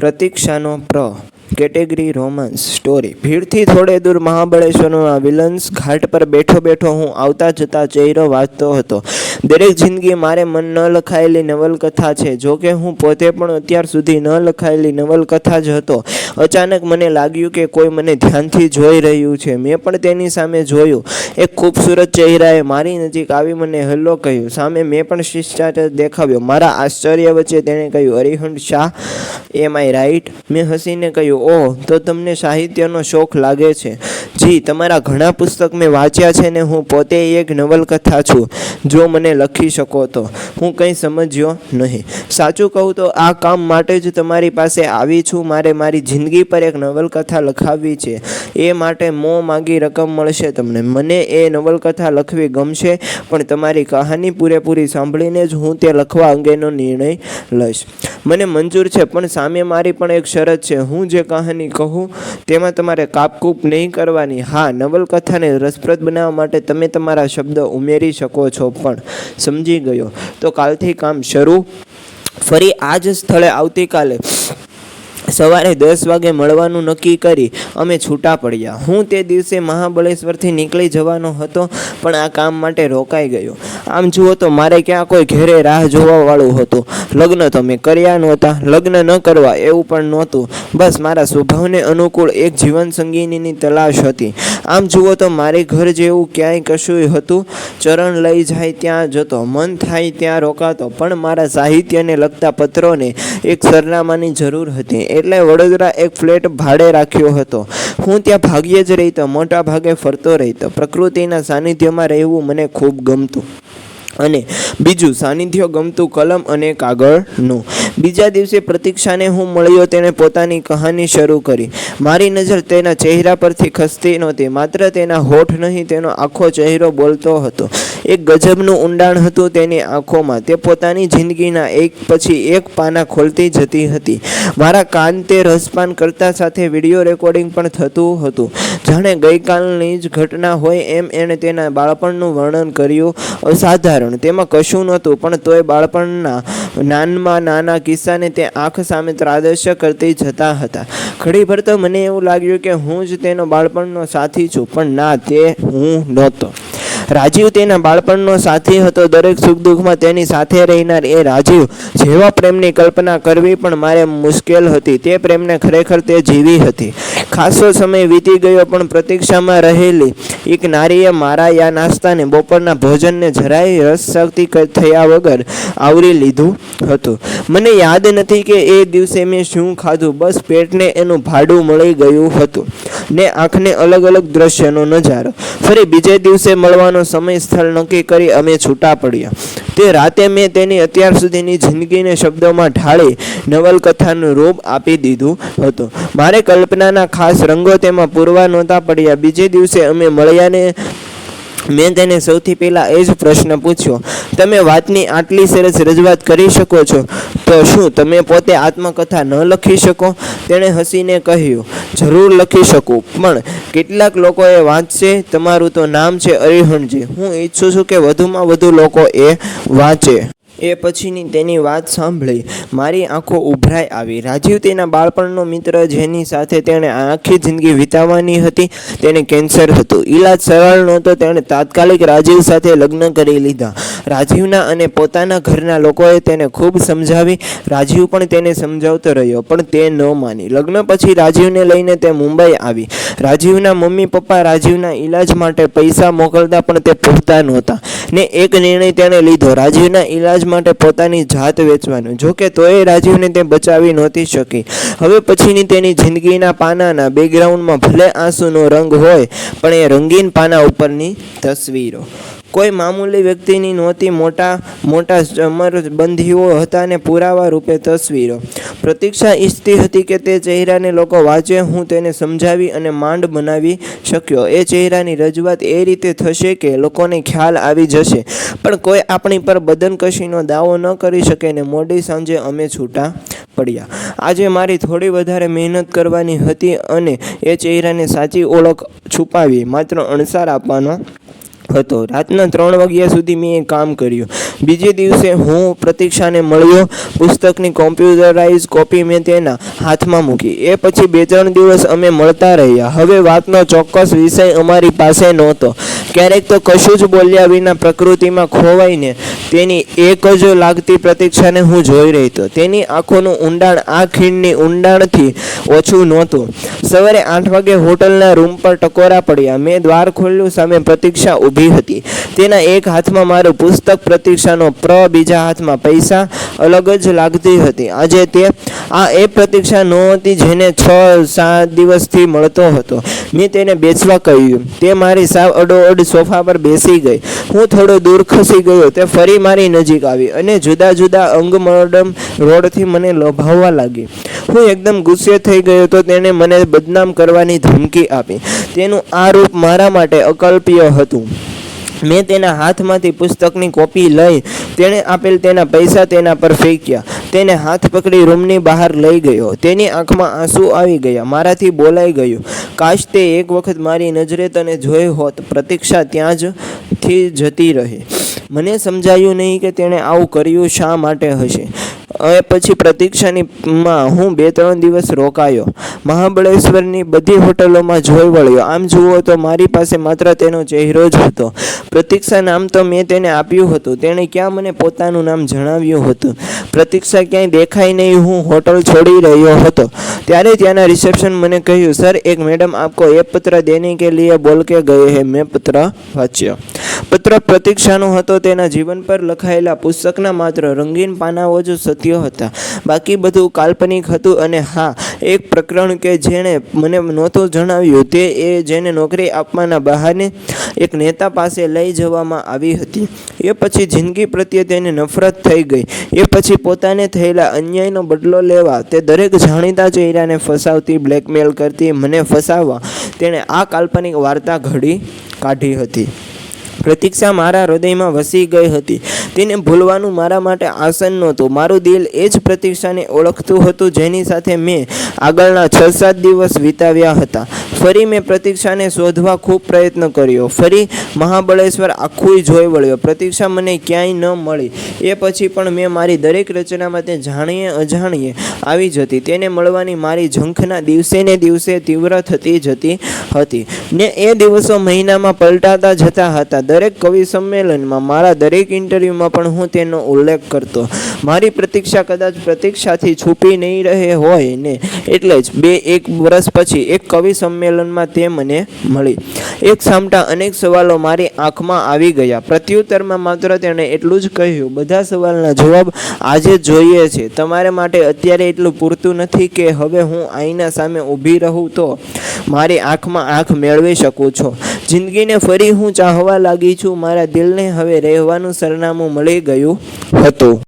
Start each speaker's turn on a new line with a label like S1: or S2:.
S1: પ્રતીક્ષાનો પ્ર. Category romance story. ભીડથી થોડે દૂર મહાબળેશ્વરના વિલન્સ ઘાટ પર બેઠો બેઠો હું આવતા જતા ચહેરો વાંચતો હતો. દરેક જિંદગી મારે મન ન લખાયેલી નવલકથા છે. જો કે હું પોતે પણ અત્યાર સુધી ન લખાયેલી નવલકથા જ હતો. અચાનક મને લાગ્યું કે કોઈ મને ધ્યાનથી જોઈ રહ્યું છે. મેં પણ તેની સામે જોયું. એક ખૂબસૂરત ચહેરાએ મારી નજીક આવી મને હલ્લો કહ્યું. સામે મેં પણ શિષ્ટાચાર દેખાવ્યો. મારા આશ્ચર્ય વચ્ચે તેણે કહ્યું અરિહંડ શાહ, એમ આઈ રાઈટ? મેં હસીને કહ્યું ઓહ તો તમને સાહિત્યનો શોખ લાગે છે. જી, તમારા ઘણા પુસ્તક મેં વાંચ્યા છે ને હું પોતે એક નવલકથા છું, જો મને લખી શકો તો. હું કંઈ સમજ્યો નહીં. સાચું કહું તો આ કામ માટે જ તમારી પાસે આવી છું, મારે મારી જિંદગી પર એક નવલકથા લખાવવી છે. એ માટે મો માગી રકમ મળશે તમને. મને એ નવલકથા લખવી ગમશે, પણ તમારી કહાની પૂરેપૂરી સાંભળીને જ હું તે લખવા અંગેનો નિર્ણય લઈશ. મને મંજૂર છે, પણ સામે મારી પણ એક શરત છે. હું જે કહાની કહું, તેમાં તમારે કાપકૂપ નહીં કરવાની હા, નવલકથાને રસપ્રદ બનાવવા માટે તમે તમારા શબ્દ ઉમેરી શકો છો. પણ સમજી ગયો. તો કાલથી કામ શરૂ. ફરી આ જ સ્થળે આવતીકાલે સવારે દસ વાગે મળવાનું નક્કી કરી અમે છૂટા પડ્યા. હું તે દિવસે મહાબળેશ્વરથી નીકળી જવાનો હતો, પણ આ કામ માટે રોકાઈ ગયો. આમ જુઓ તો મારે ક્યાં કોઈ ઘેરે રાહ જોવાવાળું હતું. લગ્ન તો મેં કર્યા નહોતા, લગ્ન ન કરવા એવું પણ નહોતું. બસ મારા સ્વભાવને અનુકૂળ એક જીવનસંગીનીની તલાશ હતી. આમ જુઓ તો મારે ઘર જેવું ક્યાંય કશું હતું. ચરણ લઈ જાય ત્યાં જતો, મન થાય ત્યાં રોકાતો, પણ મારા સાહિત્યને લગતા પત્રોને એક સરનામાની જરૂર હતી. એટલે વડોદરા એક ફ્લેટ ભાડે રાખ્યો હતો. હું ત્યાં ભાગ્યે જ રહેતો, મોટા ભાગે ફરતો રહેતો. પ્રકૃતિના સાનિધ્યમાં રહેવું મને ખૂબ ગમતું. અને બીજું, સાનિધ્ય ગમતું કલમ અને કાગળનું. બીજા દિવસે પ્રતીક્ષાને હું મળ્યો તેણે પોતાની કહાની શરૂ કરી. મારી નજર તેના ચહેરા પરથી ખસતી નહોતી, માત્ર તેના હોઠ નહીં, તેનો આખો ચહેરો બોલતો હતો. એક ગજબનું ઊંડાણ હતું તેની આંખોમાં, તે પોતાની જિંદગીના એક પછી એક પાના ખોલતી જતી હતી. મારા કાન તે રસપાન કરતા સાથે વીડિયો રેકોર્ડિંગ પણ થતું હતું. જાણે ગઈકાલની જ ઘટના હોય એમ એણે તેના બાળપણનું વર્ણન કર્યું. અસાધારણ, તેમાં કશું નહોતું, પણ તોય બાળપણના નાનમાં નાના કિસ્સાને તે આંખ સામે ત્રાદશ્ય કરતી જતા હતા. ઘડીભર તો મને એવું લાગ્યું કે હું જ તેનો બાળપણનો સાથી છું, પણ ના, તે હું નહોતો. રાજીવ તેના બાળપણનો સાથી હતો. દરેક સુખ દુઃખમાં તેની સાથે રહેનાર એ રાજીવ જેવા પ્રેમની કલ્પના કરવી પણ મારે મુશ્કેલ હતી. તે પ્રેમને ખરેખર તે જીવી હતી. ખાસો સમય વીતી ગયો પણ પ્રતીક્ષામાં રહેલી એક નારીએ મારા યા નાસ્તાને બપોરના ભોજનને જરાય રસ શક્તિ થયા વગર આવરી લીધું હતું. મને યાદ નથી કે એ દિવસે મેં શું ખાધું. બસ પેટને એનું ભાડું મળી ગયું હતું. ને આંખને અલગ અલગ દ્રશ્યનો નજારો. ફરી બીજે દિવસે મળવાનો સમય સ્થળ નક્કી કરી અમે છૂટા પડ્યા. તે રાતે મેં તેની અત્યાર સુધીની જિંદગીને શબ્દોમાં ઢાળી નવલકથાનું રૂપ આપી દીધું હતું. મારે કલ્પનાના ખાસ રંગો તેમાં પૂરવા નહોતા પડ્યા. બીજે દિવસે અમે મળ્યાને મેં તેને સૌથી પહેલાં એ જ પ્રશ્ન પૂછ્યો, તમે વાતની આટલી સરસ રજૂઆત કરી શકો છો? તો શું તમે પોતે આત્મકથા ન લખી શકો? તેણે હસીને કહ્યું, જરૂર લખી શકું, પણ કેટલાક લોકોએ વાંચશે, તમારું તો નામ છે અરિહણજી હું ઈચ્છું છું કે વધુમાં વધુ લોકો એ વાંચે. એ પછીની તેની વાત સાંભળી. મારી આંખો ઉભરાઈ આવી. રાજીવ તેના બાળપણનો મિત્ર જેની સાથે તેણે આખી જિંદગી વિતાવવાની હતી, તેને કેન્સર હતું. ઈલાજ સરળ નહોતો, તેણે તાત્કાલિક રાજીવ સાથે લગ્ન કરી લીધા. રાજીવના અને પોતાના ઘરના લોકોએ તેને ખૂબ સમજાવી. રાજીવ પણ તેને સમજાવતો રહ્યો, પણ તે ન માની. લગ્ન પછી રાજીવને લઈને તે મુંબઈ આવી. રાજીવના મમ્મી પપ્પા રાજીવના ઈલાજ માટે પૈસા મોકલતા પણ તે પૂરતા નહોતા. ને એક નિર્ણય તેણે લીધો. રાજીવના ઈલાજ માટે પોતાની જાત વેચવાનું. જોકે તોય રાજીવને તે બચાવી નહોતી શકી. હવે પછીની તેની જિંદગીના પાનાના બેકગ્રાઉન્ડમાં ભલે આંસુનો રંગ હોય, પણ એ રંગીન પાના ઉપરની તસવીરો. કોઈ મામૂલી વ્યક્તિની નહોતી, મોટા મોટા જમરબંધીઓ હતા અને પુરાવા રૂપે તસવીરો. પ્રતીક્ષા ઈચ્છતી હતી કે તે ચહેરાને લોકો વાંચે, હું તેને સમજાવી અને માંડ બનાવી શક્યો. એ ચહેરાની રજૂઆત એ રીતે થશે કે લોકોને ખ્યાલ આવી જશે. પણ કોઈ આપણી પર બદનકશીનો દાવો ન કરી શકે ને મોડી સાંજે અમે છૂટા પડ્યા. આજે મારી થોડી વધારે મહેનત કરવાની હતી અને એ ચહેરાને સાચી ઓળખ છુપાવી, માત્ર અણસાર આપવાનો હતો. રાતના ત્રણ વાગ્યા સુધી મેં એ કામ કર્યું. બીજે દિવસે હું પ્રતીક્ષાને મળ્યો. પુસ્તકની કોમ્પ્યુટરાઇઝ કોપી મેં તેના હાથમાં મૂકી. એ પછી બે ત્રણ દિવસ અમે મળતા રહ્યા. હવે વાતનો ચોક્કસ વિષય અમારી પાસે નહોતો. ક્યારેક તો કશું જ બોલ્યા વિના પ્રકૃતિમાં ખોવાઈને તેની એક જ લાગતી પ્રતીક્ષાને હું જોઈ રહી હતો. તેની આંખોનું ઊંડાણ આ ખીણની ઊંડાણથી ઓછું નહોતું. સવારે આઠ વાગે હોટલના રૂમ પર ટકોરા પડ્યા. મેં દ્વાર ખોલ્યું, સામે પ્રતીક્ષા ઊભી હતી. તેના એક હાથમાં મારું પુસ્તક, પ્રતીક્ષાનો પ્ર, બીજા હાથમાં પૈસા, અલગ જ લાગતી હતી. આજે તે, આ એ પ્રતીક્ષા નહોતી જેને છ, સાત દિવસથી મળતો હતો. મેં તેને બેસવા કહ્યું. તે મારી સાવ અડોઅડ સોફા પર બેસી ગઈ. હું થોડો દૂર ખસી ગયો. તે ફરી મારી નજીક આવી અને જુદા જુદા અંગમડમ રોડથી મને લોભાવવા લાગી. હું એકદમ ગુસ્સે થઈ ગયો તો તેણે મને બદનામ કરવાની ધમકી આપી. તેનું આ રૂપ મારા માટે અકલ્પ્ય હતું. મેં તેના હાથમાંથી પુસ્તકની કોપી લઈ તેણે આપેલ તેના પૈસા તેના પર ફેંક્યા. તેને હાથ પકડી રૂમની બહાર લઈ ગયો. તેની આંખમાં આંસુ આવી ગયા. મારાથી બોલાઈ ગયું. કાશ તે એક વખત મારી નજરે તને જોઈ હોત. પ્રતીક્ષા ત્યાં જ થી જતી રહી. મને સમજાયું નહીં કે તેણે આવું કર્યું શા માટે હશે. એ પછી પ્રતીક્ષાની માં હું બે ત્રણ દિવસ રોકાયો. મહાબળેશ્વરની બધી હોટલોમાં જોઈ વળ્યો. આમ જુઓ તો મારી પાસે માત્ર તેનો ચહેરો જ હતો. પ્રતીક્ષા નામ તો મેં તેને આપ્યું હતું. તેણે ક્યાં મને પોતાનું નામ જણાવ્યું હતું? પ્રતીક્ષા ક્યાંય દેખાય નહીં. હું હોટલ છોડી રહ્યો હતો. ત્યારે ત્યાંના રિસેપ્શન મને કહ્યું, સર, એક મેડમ આપકો એ પત્ર દેને કે લીએ બોલ કે ગયે હે. મેં પત્ર વાંચ્યો. પત્ર પ્રતીક્ષાનો હતો. તેના જીવન પર લખાયેલા પુસ્તકના માત્ર રંગીન પાનાઓ જ સત્ય હતા. બાકી બધું કાલ્પનિક હતું અને હા, એક પ્રકરણ કે જેણે મને નહોતું જણાવ્યું તે એ જેને નોકરી આપવાના બહાને એક નેતા પાસે લઈ જવામાં આવી હતી. એ પછી જિંદગી પ્રત્યે તેને નફરત થઈ ગઈ. એ પછી પોતાને થયેલા અન્યાયનો બદલો લેવા તે દરેક જાણીતા ચહેરાને ફસાવતી બ્લેકમેલ કરતી, મને ફસાવવા તેણે આ કાલ્પનિક વાર્તા ઘડી કાઢી હતી. પ્રતીક્ષા મારા હૃદયમાં વસી ગઈ હતી. તેને ભૂલવાનું મારા માટે આસન નહોતું. મારું દિલ એ જ પ્રતીક્ષાને ઓળખતું હતું જેની સાથે મેં આગળના છ સાત દિવસ વિતાવ્યા હતા. ફરી મેં પ્રતીક્ષાને શોધવા ખૂબ પ્રયત્ન કર્યો. ફરી મહાબળેશ્વર આખું જોઈ વળ્યો. પ્રતીક્ષા મને ક્યાંય ન મળી. એ પછી પણ મેં મારી દરેક રચનામાં તે જાણીએ અજાણીએ આવી જતી. તેને મળવાની મારી ઝંખના દિવસે ને દિવસે તીવ્ર થતી જતી હતી. ને એ દિવસો મહિનામાં પલટાતા જતા હતા. દરેક કવિ સંમેલનમાં મારા દરેક ઇન્ટરવ્યૂમાં પણ હું તેનો ઉલ્લેખ કરતો. મારી પ્રતીક્ષા કદાચ પ્રતીક્ષાથી છૂપી નહીં રહે હોય ને, એટલે જ બે એક વર્ષ પછી એક કવિ સંમેલનમાં તે મને મળી. એક સામટા અનેક સવાલો મારી આંખમાં આવી ગયા. પ્રત્યુત્તરમાં માત્ર તેણે એટલું જ કહ્યું, બધા સવાલના જવાબ આજે જોઈએ છે. તમારે માટે અત્યારે એટલું પૂરતું નથી કે હવે હું આઈના સામે ઊભી રહું તો મારી આંખમાં આંખ મેળવી શકું છું. જિંદગીને ફરી હું ચાહવા લાગી છું. મારા દિલને હવે રહેવાનું સરનામું મળી ગયું હતું.